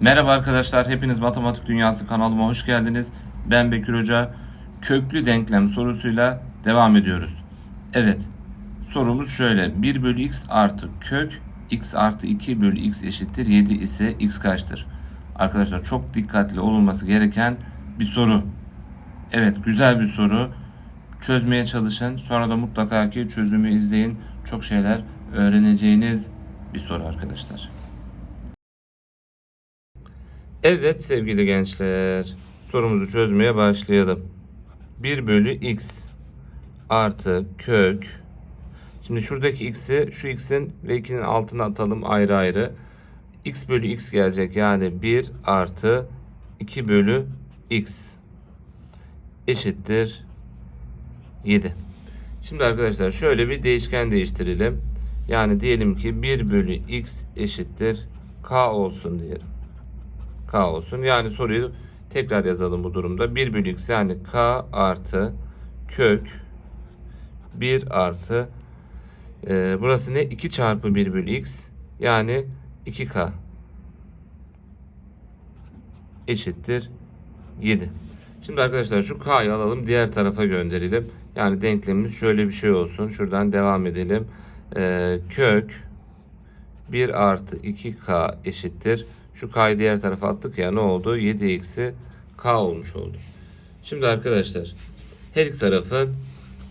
Merhaba arkadaşlar, hepiniz Matematik Dünyası kanalıma hoş geldiniz. Ben Bekir Hoca. Köklü denklem sorusuyla devam ediyoruz. Evet, sorumuz şöyle. 1 bölü x artı kök x artı 2 bölü x eşittir 7 ise x kaçtır? Arkadaşlar çok dikkatli olunması gereken bir soru. Evet, güzel bir soru. Çözmeye çalışın. Sonra da mutlaka ki çözümü izleyin. Çok şeyler öğreneceğiniz bir soru arkadaşlar. Evet sevgili gençler, sorumuzu çözmeye başlayalım. 1 bölü x artı kök. Şimdi şuradaki x'i şu x'in ve 2'nin altına atalım ayrı ayrı. x bölü x gelecek yani 1 artı 2 bölü x eşittir 7. Şimdi arkadaşlar şöyle bir değişken değiştirelim. Yani diyelim ki 1 bölü x eşittir k olsun diyelim k olsun. Yani soruyu tekrar yazalım bu durumda. 1 bölü x yani k artı kök 1 artı e, burası ne? 2 çarpı 1 bölü x yani 2k eşittir 7. Şimdi arkadaşlar şu k'yı alalım diğer tarafa gönderelim. Yani denklemimiz şöyle bir şey olsun. Şuradan devam edelim. E, kök 1 artı 2k eşittir. Şu k'yı diğer tarafa attık ya ne oldu? 7 eksi k olmuş oldu. Şimdi arkadaşlar her iki tarafın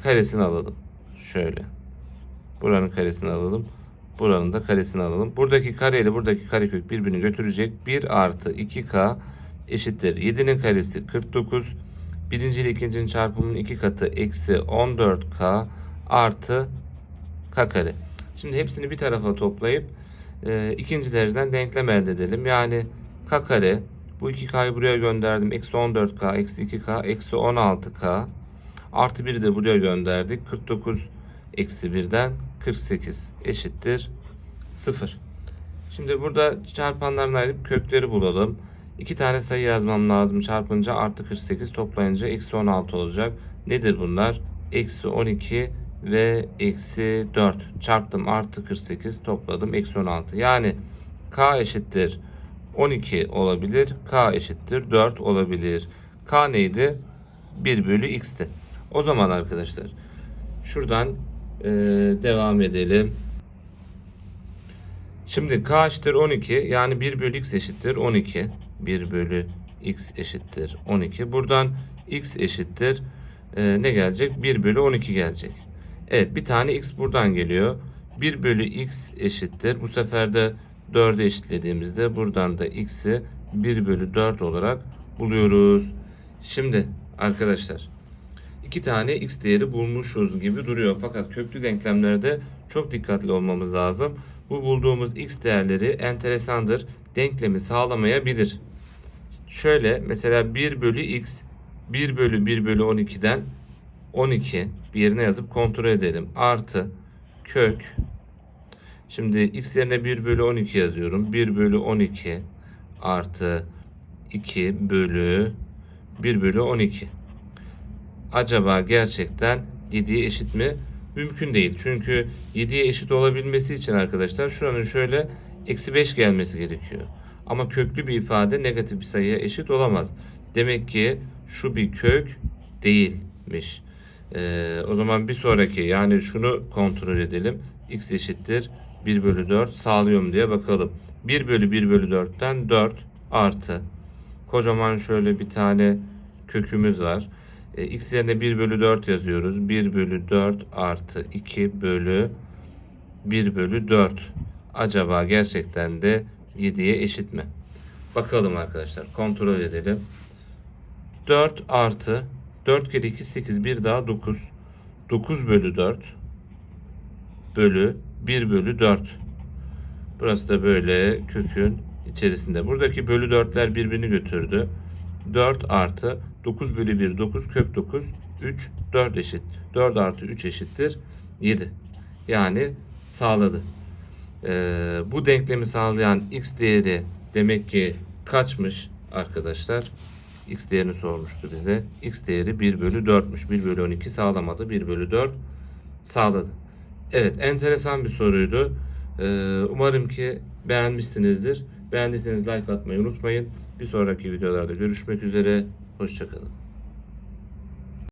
karesini alalım. Şöyle. Buranın karesini alalım. Buranın da karesini alalım. Buradaki kare ile buradaki karekök birbirini götürecek. 1 artı 2k eşittir. 7'nin karesi 49. Birinci ile ikincinin çarpımının iki katı eksi 14k artı k kare. Şimdi hepsini bir tarafa toplayıp e, ikinci dereceden denklem elde edelim. Yani k kare bu 2k'yı buraya gönderdim. Eksi 14k eksi 2k eksi 16k artı 1'i de buraya gönderdik. 49 eksi 1'den 48 eşittir 0. Şimdi burada çarpanlarını ayırıp kökleri bulalım. İki tane sayı yazmam lazım. Çarpınca artı 48 toplayınca eksi 16 olacak. Nedir bunlar? Eksi 12 ve eksi 4 çarptım artı 48 topladım eksi 16. Yani k eşittir 12 olabilir. K eşittir 4 olabilir. K neydi? 1 bölü x'ti. O zaman arkadaşlar şuradan eee, devam edelim. Şimdi k eşittir 12 yani 1 bölü x eşittir 12. 1 bölü x eşittir 12. Buradan x eşittir eee, ne gelecek? 1 bölü 12 gelecek. Evet bir tane x buradan geliyor. 1 bölü x eşittir. Bu sefer de 4'e eşitlediğimizde buradan da x'i 1 bölü 4 olarak buluyoruz. Şimdi arkadaşlar iki tane x değeri bulmuşuz gibi duruyor. Fakat köklü denklemlerde çok dikkatli olmamız lazım. Bu bulduğumuz x değerleri enteresandır. Denklemi sağlamayabilir. Şöyle mesela 1 bölü x 1 bölü 1 bölü 12'den 12 bir yerine yazıp kontrol edelim. Artı kök. Şimdi x yerine 1 bölü 12 yazıyorum. 1 bölü 12 artı 2 bölü 1 bölü 12. Acaba gerçekten 7'ye eşit mi? Mümkün değil. Çünkü 7'ye eşit olabilmesi için arkadaşlar şuranın şöyle eksi 5 gelmesi gerekiyor. Ama köklü bir ifade negatif bir sayıya eşit olamaz. Demek ki şu bir kök değilmiş. Ee, o zaman bir sonraki yani şunu kontrol edelim. x eşittir 1 bölü 4 sağlıyorum diye bakalım. 1 bölü 1 bölü 4'ten 4 artı. Kocaman şöyle bir tane kökümüz var. Ee, x yerine 1 bölü 4 yazıyoruz. 1 bölü 4 artı 2 bölü 1 bölü 4. Acaba gerçekten de 7'ye eşit mi? Bakalım arkadaşlar kontrol edelim. 4 artı 4 kere 2 8 bir daha 9. 9 bölü 4 bölü 1 bölü 4. Burası da böyle kökün içerisinde. Buradaki bölü 4'ler birbirini götürdü. 4 artı 9 bölü 1 9 kök 9 3 4 eşit. 4 artı 3 eşittir 7. Yani sağladı. Ee, bu denklemi sağlayan x değeri demek ki kaçmış arkadaşlar? X değerini sormuştu bize. X değeri 1 bölü 4'müş. 1 bölü 12 sağlamadı. 1 bölü 4 sağladı. Evet enteresan bir soruydu. Ee, umarım ki beğenmişsinizdir. Beğendiyseniz like atmayı unutmayın. Bir sonraki videolarda görüşmek üzere. Hoşçakalın.